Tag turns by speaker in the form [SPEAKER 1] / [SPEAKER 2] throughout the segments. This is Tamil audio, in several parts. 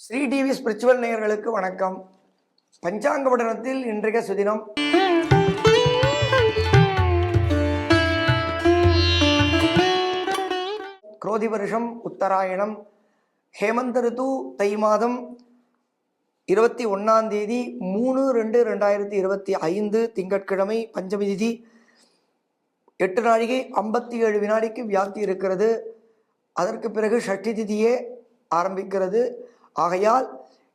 [SPEAKER 1] ஸ்ரீ டிவி ஸ்பிரிச்சுவல் நேயர்களுக்கு வணக்கம். பஞ்சாங்க படனத்தில் இன்றைய சுதினம். குரோதி வருஷம் உத்தராயணம் ஹேமந்த ரிது தை மாதம் இருபத்தி ஒன்றாம் தேதி மூணு ரெண்டு ரெண்டாயிரத்தி இருபத்தி ஐந்து திங்கட்கிழமை பஞ்சமி திதி. எட்டு நாழிகை ஐம்பத்தி ஏழு வினாடிக்கு வியாப்தி இருக்கிறது. அதற்கு பிறகு ஷஷ்டி திதியே ஆரம்பிக்கிறது. ஆகையால்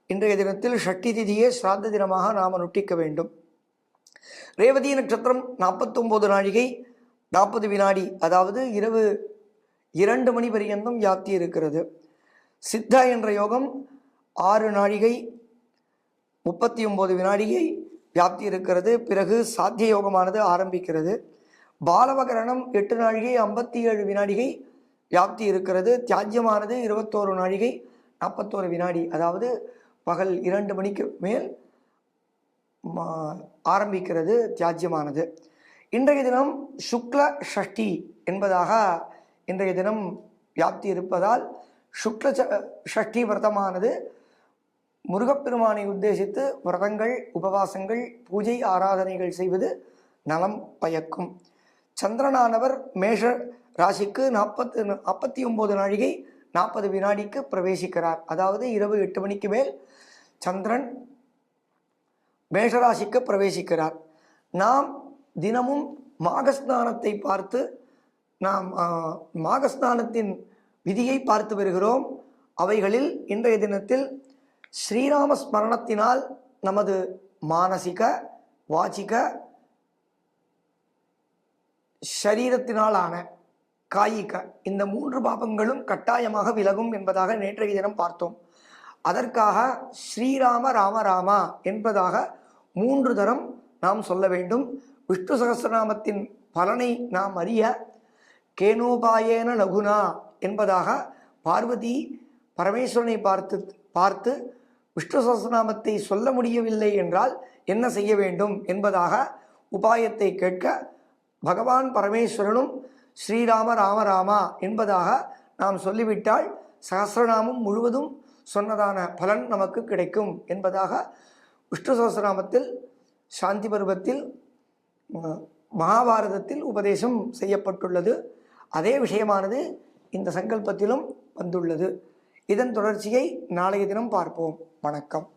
[SPEAKER 1] இன்றைய தினத்தில் ஷட்டி திதியே சிராந்த தினமாக நாம் நுட்டிக்க வேண்டும். ரேவதி நட்சத்திரம் நாற்பத்தொம்போது நாழிகை நாற்பது வினாடி அதாவது இரவு இரண்டு மணி பரியந்தம் வியாப்தி இருக்கிறது. சித்தா என்ற யோகம் ஆறு நாழிகை முப்பத்தி ஒம்பது வினாடிகை வியாப்தி இருக்கிறது. பிறகு சாத்திய யோகமானது ஆரம்பிக்கிறது. பாலவகரணம் எட்டு நாழிகை ஐம்பத்தி ஏழு வினாடிகை வியாப்தி இருக்கிறது. தியாஜ்யமானது இருபத்தோரு நாழிகை நாற்பத்தோரு வினாடி அதாவது பகல் இரண்டு மணிக்கு மேல் மா- ஆரம்பிக்கிறது தியாஜ்யமானது. இன்றைய தினம் சுக்ல ஷஷ்டி என்பதாக இன்றைய தினம் வியாப்தி இருப்பதால் சுக்ல ச- ஷஷ்டி விரதமானது முருகப்பெருமானை உத்தேசித்து விரதங்கள் உபவாசங்கள் பூஜை ஆராதனைகள் செய்வது நலம் பயக்கும். சந்திரனானவர் மேஷ ராசிக்கு நாற்பத்து நாற்பத்தி ஒம்பது நாழிகை நாற்பது வினாடிக்கு பிரவேசிக்கிறார். அதாவது இரவு எட்டு மணிக்கு மேல் சந்திரன் மேஷராசிக்கு பிரவேசிக்கிறார். நாம் தினமும் மாகஸ்நானத்தை பார்த்து நாம் மாகஸ்நானத்தின் விதியை பார்த்து வருகிறோம். அவைகளில் இன்றைய தினத்தில் ஸ்ரீராம ஸ்மரணத்தினால் நமது மானசிக வாச்சிக சரீரத்தினாலான காயிக. இந்த மூன்று பாபங்களும் கட்டாயமாக விலகும் என்பதாக நேற்றைய தினம் பார்த்தோம். அதற்காக ஸ்ரீராம ராம ராமா என்பதாக மூன்று தரம் நாம் சொல்ல வேண்டும். விஷ்ணு சகசிரநாமத்தின் பலனை நாம் அறிய கேனோபாயேன லகுனா என்பதாக பார்வதி பரமேஸ்வரனை பார்த்து பார்த்து விஷ்ணு சகசிரநாமத்தை சொல்ல முடியவில்லை என்றால் என்ன செய்ய வேண்டும் என்பதாக உபாயத்தை கேட்க பகவான் பரமேஸ்வரனும் ஸ்ரீராம ராம ராமா என்பதாக நாம் சொல்லிவிட்டால் சகசிரநாமம் முழுவதும் சொன்னதான பலன் நமக்கு கிடைக்கும் என்பதாக விஷ்ணு சகசிரநாமத்தில் சாந்தி பருவத்தில் மகாபாரதத்தில் உபதேசம் செய்யப்பட்டுள்ளது. அதே விஷயமானது இந்த சங்கல்பத்திலும் வந்துள்ளது. இதன் தொடர்ச்சியை நாளைய தினம் பார்ப்போம். வணக்கம்.